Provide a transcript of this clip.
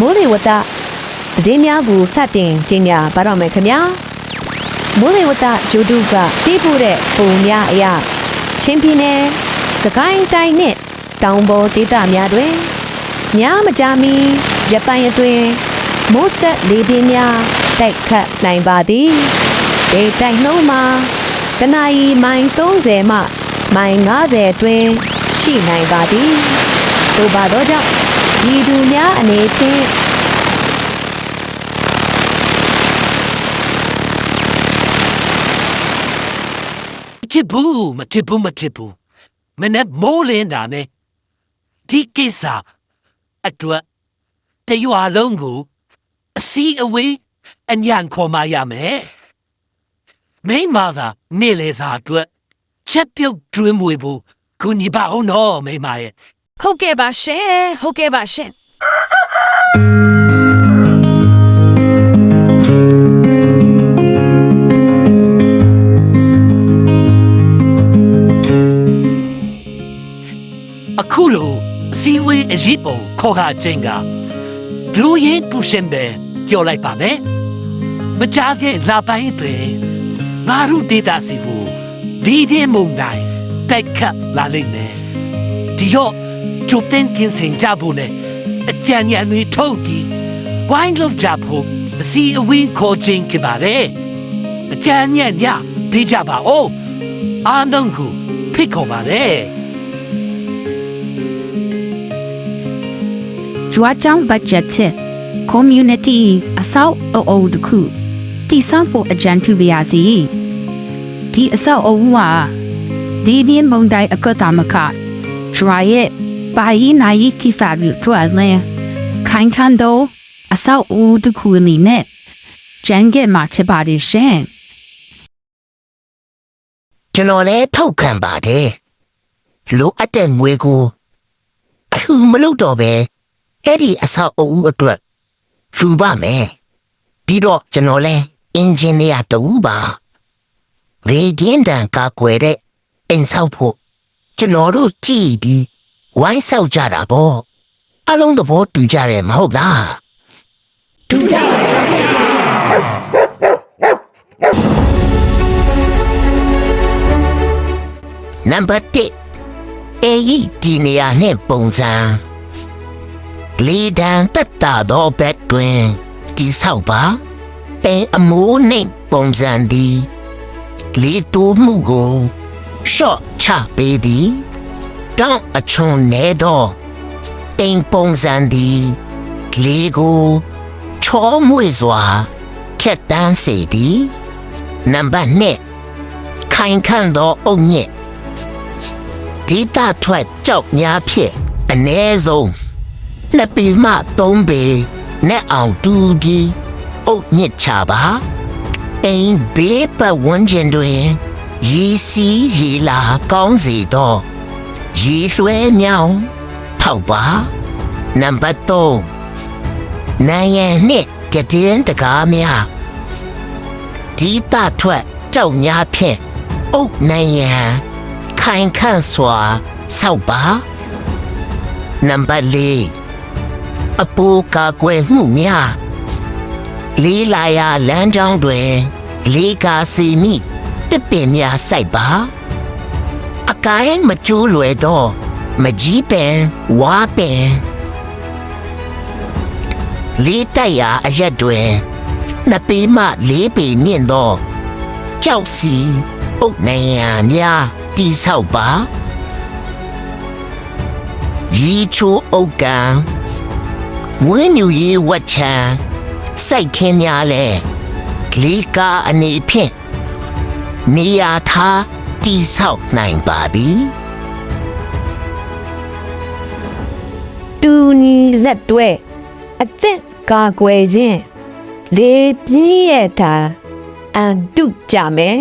မိုးလေဝသသတင်းများကိုစတင်ကြေညာပါတော့မယ်ခင်ဗျာမိုးလေဝသဂျိုဒုကပြေးပို့တဲ့ပုံများအရာချင်းပြည်နယ်စကိုင်းတိုင်းနဲ့တောင်ပေါ်ဒေသများတွင်ညမကြမီရပိုင်အတွင်းမိုးသက်လေပြင်းများတိုက်ခတ်နိုင်ပါသည်ဒေတိုက်နှုံးမှာကနာယီမိုင်30မှမိုင်90အတွင်းရှိနိုင်ပါသည်သို့ပါတော့ကြောင့် ဒီသူများအနေဖြင့်မချစ်ဘူးမချစ်ဘူးမချစ်ဘူးမနဲ့မိုးလင်းတာနဲ့ဒီကိစ္စအတွက်တရွာလုံးကိုအစီအဝေးအညံခေါ်မရမယ်မိန်းမသာနေလေစာအတွက်ချက်ပြုတ်တွင်းမွေဖို့ခုညီပါအောင်နော်မိန်းမရဲ့ ဟုတ်ကဲ့ပါရှင်ဟုတ်ကဲ့ပါရှင်အခုလိုအစည်းအဝေးအရေးပုံခေါ်ခါချင်းကလူရင်းပူရှင်ပဲပြောလိုက်ပါမယ်မကြတဲ့လာပိုင်းပဲငါတို့ဒေတာစီကိုဒီဒီမုံတိုင်းတိုက်ခတ်လာလိမ့်မယ်ဒီရော ကျုပ်တင်ကင်းစင်ကြဖို့နဲ့အကြံဉာဏ်တွေထုတ်ပြီးဝိုင်းလို့ကြဖို့အစည်းအဝေးခေါ်ချင်းကြပါလေအကြံဉာဏ်ညပေးကြပါဦးအားလုံးကိုဖိတ်ခေါ်ပါလေကြွားချောင်းဘတ်ဂျက်ချက် community အဆောက်အအုံတစ်ခုတည်ဆောက်ဖို့အကြံပြုပါရစေဒီအဆောက်အအုံဟာဒီဒီမုန်တိုင်းအကတာမက dry it ပါယီနိုင်ခိဖာဗီထွာလဲခိုင်ခန်တော့အဆောက်အအုံတစ်ခုအနေနဲ့ကျန် get မှာဖြစ်ပါတယ်ရှင်ကျွန်တော်လည်းထောက်ခံပါတယ်လိုအပ်တဲ့ငွေကိုအခုမလုပ်တော့ပဲအဲ့ဒီအဆောက်အဦအတွက်ဖူပါမယ်ပြီးတော့ကျွန်တော်လည်းအင်ဂျင်နီယာတူပါလေဒီန်တန်ကကွယ်တဲ့အင်ဆောက်ဖို့ကျွန်တော်တို့ကြည့်ပြီး ဝိုင်းဆောက်ကြတာပေါ့အလုံးသဘောတူကြတယ်မဟုတ်လားနံပါတ်1အေဤဒီနေရာနဲ့ပုံစံလေဒံတက်တာတော့ဘက်တွင်ဒီဆောက်ပါပင်အမိုးနှိမ်ပုံစံဒီလေတိုးမှုကိုရှော့ချပေးသည် တောင်းအချွန်နေတော့တိမ်ပုံစံဒီလေကိုချောမွေစွာခက်တန်းစေသည်နံပါတ်2ခိုင်ခန့်သောအုတ်မြင့်ဒေတာထွက်ကြောက်များဖြစ်အ ਨੇ ဆုံးနှစ်ပေမှသုံးပေနဲ့အောင်တူပြီးအုတ်ညစ်ချပါအိမ်ဘေးပတ်ဝန်းကျင်တွင်ရီစီရီလာကောင်းစီတော့ ရီလွှဲမြောင်းထောက်ပါနံပါတ်3နိုင်ရန်နှင့်ကတဲ့င်းတကားများဒီတာထွက်ကြောက်များဖြင့်အုတ်နိုင်ရန်ခိုင်ခန့်စွာဆောက်ပါနံပါတ်၄အပူကာကွယ်မှုများလေးလာရလမ်းကြောင်းတွင် လေးကာစီမိတစ်ပင်များစိုက်ပါ အကိုင်းမကျိုးလွယ်တော့မကြီးပင်ဝါပင်လေးတိုက်ရာအရက်တွင်နှစ်ပေမှလေးပေမြင့်သောကြောက်စီအုတ်နိုင်ရန်များတိဆောက်ပါရီချိုးအုတ်ကံဝင်းညူရေးဝတ်ချံစိုက်ခင်းများလဲလီကာအနေဖြင့်နေရာထား တိဆောက်နိုင်ပါသည်တူညီလက်တွဲအသင့်ကာကွယ်ခြင်းလေပြင်းရဲ့တာအန်တုကြမယ်